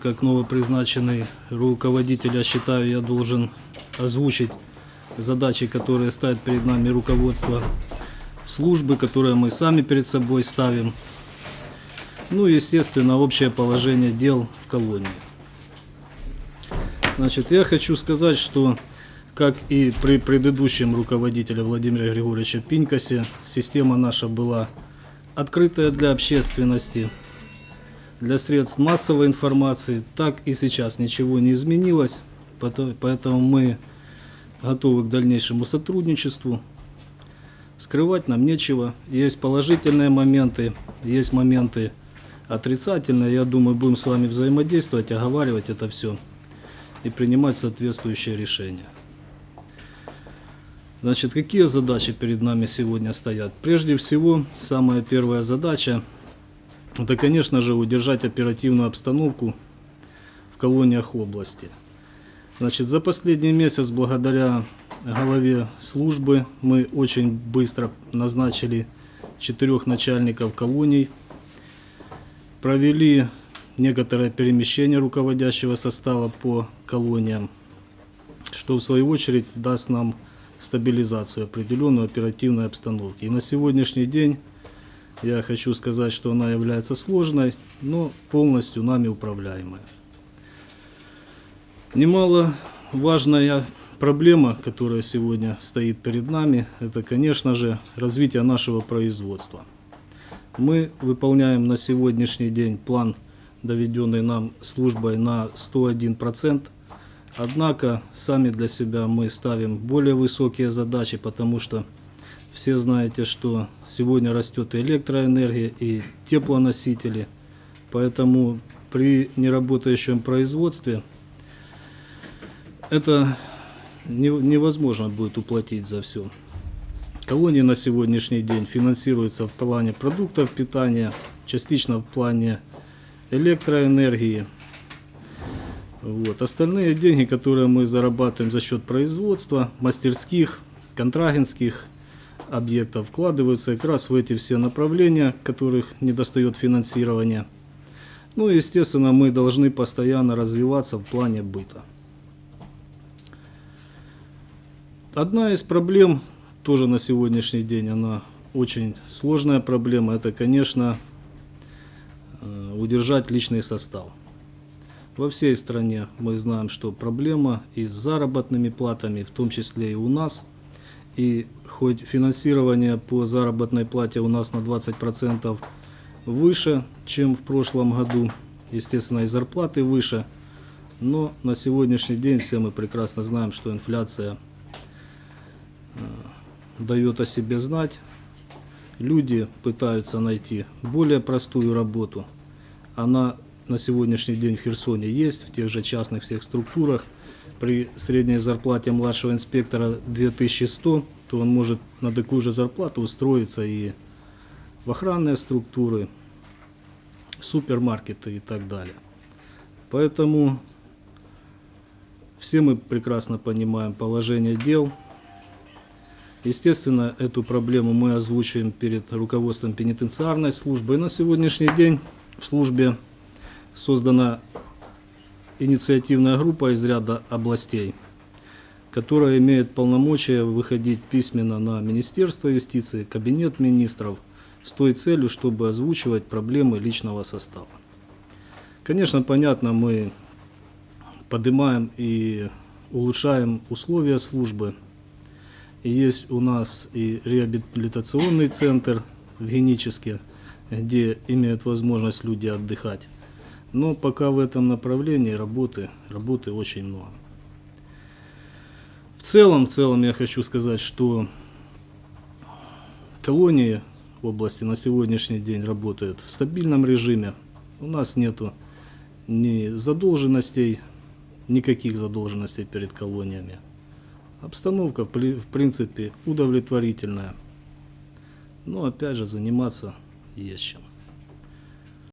Как новопризначенный руководитель, я считаю, я должен озвучить задачи, которые ставит перед нами руководство службы, которые мы сами перед собой ставим. Ну и, естественно, общее положение дел в колонии. Значит, я хочу сказать, что, как и при предыдущем руководителе Владимира Григорьевича Пинькасе, система наша была открытая для общественности, для средств массовой информации, так и сейчас ничего не изменилось, поэтому мы готовы к дальнейшему сотрудничеству. Скрывать нам нечего. Есть положительные моменты, есть моменты отрицательные. Я думаю, будем с вами взаимодействовать, оговаривать это все и принимать соответствующие решения. Значит, какие задачи перед нами сегодня стоят? Прежде всего, самая первая задача – это, конечно же, удержать оперативную обстановку в колониях области. Значит, за последний месяц, благодаря главе службы, мы очень быстро назначили четырех начальников колоний, провели некоторое перемещение руководящего состава по колониям, что в свою очередь даст нам стабилизацию определенной оперативной обстановки. И на сегодняшний день я хочу сказать, что она является сложной, но полностью нами управляемой. Немало важная проблема, которая сегодня стоит перед нами, это, конечно же, развитие нашего производства. Мы выполняем на сегодняшний день план, доведенный нам службой на 101%. Однако сами для себя мы ставим более высокие задачи, потому что все знаете, что сегодня растет и электроэнергия, и теплоносители. Поэтому при неработающем производстве это не- невозможно будет уплатить за все. Колонии на сегодняшний день финансируются в плане продуктов питания, частично в плане электроэнергии. Вот. Остальные деньги, которые мы зарабатываем за счет производства, мастерских, контрагентских объектов, вкладываются как раз в эти все направления, которых недостает финансирования. Ну и, естественно, мы должны постоянно развиваться в плане быта. Одна из проблем тоже на сегодняшний день, она очень сложная проблема, это, конечно, э, удержать личный состав. Во всей стране мы знаем, что проблема и с заработными платами, в том числе и у нас. И хоть финансирование по заработной плате у нас на 20% выше, чем в прошлом году, естественно, и зарплаты выше, но на сегодняшний день все мы прекрасно знаем, что инфляция э, дает о себе знать. Люди пытаются найти более простую работу. Она на сегодняшний день в Херсоне есть, в тех же частных всех структурах. При средней зарплате младшего инспектора 2100, то он может на такую же зарплату устроиться и в охранные структуры, супермаркеты и так далее. Поэтому все мы прекрасно понимаем положение дел. Естественно, эту проблему мы озвучиваем перед руководством пенитенциарной службы. И на сегодняшний день в службе создана инициативная группа из ряда областей, которая имеет полномочия выходить письменно на Министерство юстиции, Кабинет министров с той целью, чтобы озвучивать проблемы личного состава. Конечно, понятно, мы поднимаем и улучшаем условия службы. И есть у нас и реабилитационный центр в Геническе, где имеют возможность люди отдыхать. Но пока в этом направлении работы, работы очень много. В целом, в целом я хочу сказать, что колонии области на сегодняшний день работают в стабильном режиме. У нас нету ни задолженностей, никаких задолженностей перед колониями. Обстановка, в принципе, удовлетворительная. Но, опять же, заниматься есть чем.